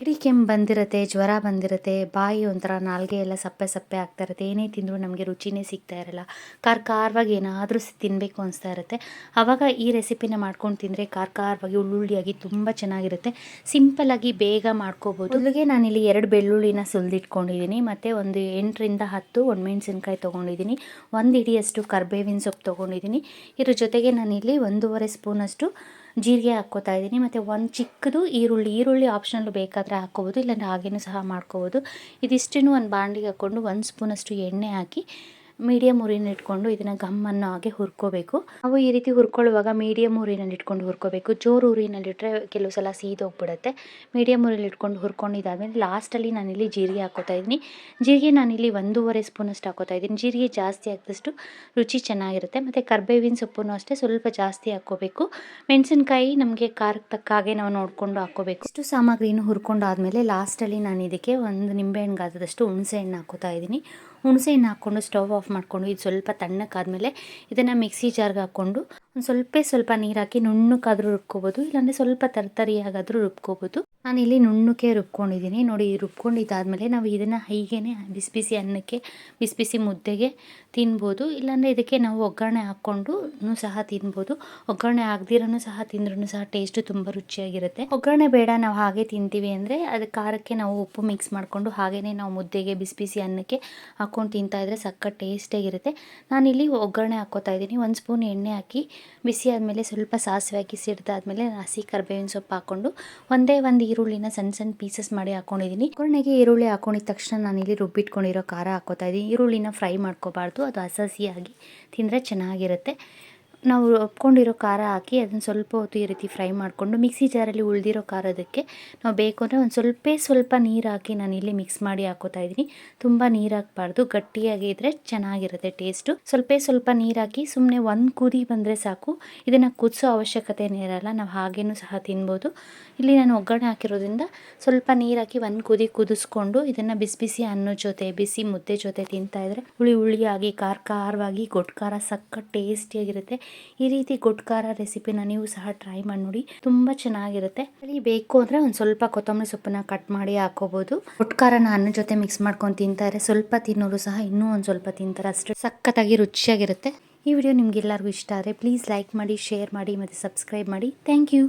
ನೆಗಡಿ ಕೆಮ್ಮು ಬಂದಿರುತ್ತೆ, ಜ್ವರ ಬಂದಿರುತ್ತೆ, ಬಾಯಿ ಒಂಥರ ನಾಲ್ಗೆ ಎಲ್ಲ ಸಪ್ಪೆ ಸಪ್ಪೆ ಆಗ್ತಾ ಇರುತ್ತೆ, ಏನೇ ತಿಂದರೂ ನಮಗೆ ರುಚಿನೇ ಸಿಗ್ತಾ ಇರಲ್ಲ. ಖಾರ ಖಾರವಾಗಿ ಏನಾದರೂ ತಿನ್ನಬೇಕು ಅನಿಸ್ತಾ ಇರುತ್ತೆ. ಆವಾಗ ಈ ರೆಸಿಪಿನ ಮಾಡ್ಕೊಂಡು ತಿಂದರೆ ಖಾರ ಖಾರವಾಗಿ ಉಳ್ಳುಳ್ಳಿಯಾಗಿ ತುಂಬ ಚೆನ್ನಾಗಿರುತ್ತೆ. ಸಿಂಪಲ್ಲಾಗಿ ಬೇಗ ಮಾಡ್ಕೋಬೋದು. ಮೊದಲಿಗೆ ನಾನಿಲ್ಲಿ ಎರಡು ಬೆಳ್ಳುಳ್ಳಿನ ಸುಲಿದಿಟ್ಕೊಂಡಿದ್ದೀನಿ. ಮತ್ತು ಒಂದು ಎಂಟರಿಂದ ಹತ್ತು ಒಣಮೆಣ್ಸಿನ್ಕಾಯಿ ತೊಗೊಂಡಿದ್ದೀನಿ. ಒಂದು ಇಡಿಯಷ್ಟು ಕರ್ಬೇವಿನ ಸೊಪ್ಪು ತೊಗೊಂಡಿದ್ದೀನಿ. ಇದ್ರ ಜೊತೆಗೆ ನಾನಿಲ್ಲಿ ಒಂದೂವರೆ ಸ್ಪೂನಷ್ಟು ಜೀರಿಗೆ ಹಾಕ್ಕೋತಾ ಇದ್ದೀನಿ. ಮತ್ತು ಒಂದು ಚಿಕ್ಕದು ಈರುಳ್ಳಿ ಈರುಳ್ಳಿ ಆಪ್ಷನಲ್ ಬೇಕಾದರೆ ಹಾಕ್ಕೋಬೋದು, ಇಲ್ಲಾಂದರೆ ಹಾಗೇನೂ ಸಹ ಮಾಡ್ಕೋಬೋದು. ಇದಿಷ್ಟನ್ನು ಒಂದು ಬಾಣಲಿಗೆ ಹಾಕ್ಕೊಂಡು ಒಂದು ಸ್ಪೂನಷ್ಟು ಎಣ್ಣೆ ಹಾಕಿ ಮೀಡಿಯಮ್ ಉರಿನ ಇಟ್ಕೊಂಡು ಇದನ್ನು ಗಮ್ಮನ್ನು ಹಾಗೆ ಹುರ್ಕೋಬೇಕು. ನಾವು ಈ ರೀತಿ ಹುರ್ಕೊಳ್ಳುವಾಗ ಮೀಡಿಯಂ ಉರಿನಲ್ಲಿ ಇಟ್ಕೊಂಡು ಹುರ್ಕೋಬೇಕು. ಜೋರು ಉರಿನಲ್ಲಿಟ್ಟರೆ ಕೆಲವು ಸಲ ಸೀದೋಗ್ಬಿಡುತ್ತೆ ಮೀಡಿಯಂ ಉರಿಲಿ ಇಟ್ಕೊಂಡು ಹುರ್ಕೊಂಡಿದ್ದಾದಮೇಲೆ ಲಾಸ್ಟಲ್ಲಿ ನಾನಿಲ್ಲಿ ಜೀರಿಗೆ ಹಾಕೋತಾ ಇದ್ದೀನಿ. ಜೀರಿಗೆ ನಾನಿಲ್ಲಿ ಒಂದೂವರೆ ಸ್ಪೂನಷ್ಟು ಹಾಕೋತಾ ಇದ್ದೀನಿ. ಜೀರಿಗೆ ಜಾಸ್ತಿ ಹಾಕಿದಷ್ಟು ರುಚಿ ಚೆನ್ನಾಗಿರುತ್ತೆ. ಮತ್ತು ಕರ್ಬೇವಿನ ಸೊಪ್ಪನ್ನು ಅಷ್ಟೇ ಸ್ವಲ್ಪ ಜಾಸ್ತಿ ಹಾಕ್ಕೋಬೇಕು. ಮೆಣಸಿನ್ಕಾಯಿ ನಮಗೆ ಖಾರಕ್ಕೆ ತಕ್ಕ ಹಾಗೆ ನಾವು ನೋಡಿಕೊಂಡು ಹಾಕ್ಕೋಬೇಕು. ಇಷ್ಟು ಸಾಮಗ್ರಿನೂ ಹುರ್ಕೊಂಡಾದಮೇಲೆ ಲಾಸ್ಟಲ್ಲಿ ನಾನು ಇದಕ್ಕೆ ಒಂದು ನಿಂಬೆಹಣ್ಣು ಗಾತ್ರದಷ್ಟು ಹುಣಸೆ ಹಣ್ಣು ಹಾಕೋತಾ ಇದ್ದೀನಿ. ಹುಣಸೆ ಹಣ್ಣು ಹಾಕ್ಕೊಂಡು ಸ್ಟವ್ ಆಫ್ ಮಾಡಿಕೊಂಡು ಇದು ಸ್ವಲ್ಪ ತಣ್ಣಕ್ಕಾದಮೇಲೆ ಇದನ್ನು ಮಿಕ್ಸಿ ಜಾರ್ಗೆ ಹಾಕ್ಕೊಂಡು ಒಂದು ಸ್ವಲ್ಪ ಸ್ವಲ್ಪ ನೀರು ಹಾಕಿ ನುಣ್ಣಕ್ಕಾದರೂ ರುಬ್ಕೋಬೋದು, ಇಲ್ಲಾಂದರೆ ಸ್ವಲ್ಪ ತರ್ತರಿಯಾಗಾದರೂ ರುಬ್ಕೋಬೋದು. ನಾನಿಲ್ಲಿ ನುಣ್ಣಕ್ಕೆ ರುಬ್ಕೊಂಡಿದ್ದೀನಿ. ನೋಡಿ, ರುಬ್ಕೊಂಡಿದ್ದಾದಮೇಲೆ ನಾವು ಇದನ್ನು ಹೀಗೇ ಬಿಸಿ ಬಿಸಿ ಅನ್ನಕ್ಕೆ, ಬಿಸಿ ಬಿಸಿ ಮುದ್ದೆಗೆ ತಿನ್ಬೋದು. ಇಲ್ಲಾಂದರೆ ಇದಕ್ಕೆ ನಾವು ಒಗ್ಗರಣೆ ಹಾಕ್ಕೊಂಡು ಸಹ ತಿನ್ಬೋದು. ಒಗ್ಗರಣೆ ಆಗದಿರೂ ಸಹ ತಿಂದ್ರೂ ಸಹ ಟೇಸ್ಟು ತುಂಬ ರುಚಿಯಾಗಿರುತ್ತೆ. ಒಗ್ಗರಣೆ ಬೇಡ, ನಾವು ಹಾಗೆ ತಿಂತೀವಿ ಅಂದರೆ ಅದು ಖಾರಕ್ಕೆ ನಾವು ಉಪ್ಪು ಮಿಕ್ಸ್ ಮಾಡಿಕೊಂಡು ಹಾಗೆಯೇ ನಾವು ಮುದ್ದೆಗೆ, ಬಿಸಿ ಬಿಸಿ ಅನ್ನಕ್ಕೆ ಹಾಕ್ಕೊಂಡು ತಿಂತಾಯಿದ್ರೆ ಸಕ್ಕ ಟೇಸ್ಟಾಗಿರುತ್ತೆ ನಾನಿಲ್ಲಿ ಒಗ್ಗರಣೆ ಹಾಕ್ಕೋತಾ ಇದ್ದೀನಿ. ಒಂದು ಸ್ಪೂನ್ ಎಣ್ಣೆ ಹಾಕಿ ಬಿಸಿ ಆದಮೇಲೆ ಸ್ವಲ್ಪ ಸಾಸಿವೆ ಹಾಕಿ ಸಿಡ್ದಾದ್ಮೇಲೆ ಹಸಿ ಕರ್ಬೇವಿನ ಸೊಪ್ಪು ಹಾಕ್ಕೊಂಡು ಒಂದೇ ಒಂದು ಈರುಳ್ಳಿನ ಸಣ್ಣ ಸಣ್ಣ ಪೀಸಸ್ ಮಾಡಿ ಹಾಕೊಂಡಿದ್ದೀನಿ. ಒಗ್ಗರಣೆಗೆ ಈರುಳ್ಳಿ ಹಾಕೊಂಡಿದ ತಕ್ಷಣ ನಾನಿಲ್ಲಿ ರುಬ್ಬಿಟ್ಕೊಂಡಿರೋ ಖಾರ ಹಾಕೋತಾ ಇದ್ದೀನಿ. ಈರುಳ್ಳಿನ ಫ್ರೈ ಮಾಡ್ಕೋಬಾರ್ದು. ಅದು ಹಸಿಯಾಗಿ ತಿಂದರೆ ಚೆನ್ನಾಗಿರುತ್ತೆ. ನಾವು ಒಪ್ಕೊಂಡಿರೋ ಖಾರ ಹಾಕಿ ಅದನ್ನು ಸ್ವಲ್ಪ ಹೊತ್ತು ಈ ರೀತಿ ಫ್ರೈ ಮಾಡಿಕೊಂಡು ಮಿಕ್ಸಿ ಜಾರಲ್ಲಿ ಉಳಿದಿರೋ ಖಾರದಕ್ಕೆ ನಾವು ಬೇಕು ಅಂದರೆ ಒಂದು ಸ್ವಲ್ಪ ಸ್ವಲ್ಪ ನೀರು ಹಾಕಿ ನಾನು ಇಲ್ಲಿ ಮಿಕ್ಸ್ ಮಾಡಿ ಹಾಕೋತಾ ಇದ್ದೀನಿ. ತುಂಬ ನೀರು ಹಾಕಬಾರ್ದು. ಗಟ್ಟಿಯಾಗಿದ್ದರೆ ಚೆನ್ನಾಗಿರುತ್ತೆ ಟೇಸ್ಟು. ಸ್ವಲ್ಪ ಸ್ವಲ್ಪ ನೀರು ಹಾಕಿ ಸುಮ್ಮನೆ ಒಂದು ಕುದಿ ಬಂದರೆ ಸಾಕು. ಇದನ್ನು ಕುದಿಸೋ ಅವಶ್ಯಕತೆನೇ ಇರಲ್ಲ. ನಾವು ಹಾಗೇನೂ ಸಹ ತಿನ್ಬೋದು. ಇಲ್ಲಿ ನಾನು ಒಗ್ಗರಣೆ ಹಾಕಿರೋದ್ರಿಂದ ಸ್ವಲ್ಪ ನೀರು ಹಾಕಿ ಒಂದು ಕುದಿ ಕುದಿಸ್ಕೊಂಡು ಇದನ್ನು ಬಿಸಿ ಬಿಸಿ ಅನ್ನೋ ಜೊತೆ, ಬಿಸಿ ಮುದ್ದೆ ಜೊತೆ ತಿಂತಾಯಿದ್ರೆ ಹುಳಿ ಹುಳಿಯಾಗಿ, ಖಾರ ಖಾರವಾಗಿ ಗೊಟ್ಟು ಖಾರ ಸಕ್ಕ ಟೇಸ್ಟಿಯಾಗಿರುತ್ತೆ. ಈ ರೀತಿ ಗುಟ್ಕಾರ ರೆಸಿಪಿನ ನೀವು ಸಹ ಟ್ರೈ ಮಾಡಿ ನೋಡಿ ತುಂಬ ಚೆನ್ನಾಗಿರುತ್ತೆ. ಅಲ್ಲಿ ಬೇಕು ಅಂದರೆ ಒಂದು ಸ್ವಲ್ಪ ಕೊತ್ತಂಬರಿ ಸೊಪ್ಪನ್ನ ಕಟ್ ಮಾಡಿ ಹಾಕೋಬಹುದು ಗುಟ್ಕಾರನ ಅನ್ನ ಜೊತೆ ಮಿಕ್ಸ್ ಮಾಡ್ಕೊಂಡು ತಿಂತಾರೆ. ಸ್ವಲ್ಪ ತಿನ್ನೋರು ಸಹ ಇನ್ನೂ ಒಂದು ಸ್ವಲ್ಪ ತಿಂತಾರೆ. ಅಷ್ಟು ಸಖತ್ತಾಗಿ ರುಚಿಯಾಗಿರುತ್ತೆ. ಈ ವಿಡಿಯೋ ನಿಮ್ಗೆಲ್ಲರಿಗೂ ಇಷ್ಟ ಆದರೆ ಪ್ಲೀಸ್ ಲೈಕ್ ಮಾಡಿ ಶೇರ್ ಮಾಡಿ ಮತ್ತು ಸಬ್ಸ್ಕ್ರೈಬ್ ಮಾಡಿ. Thank you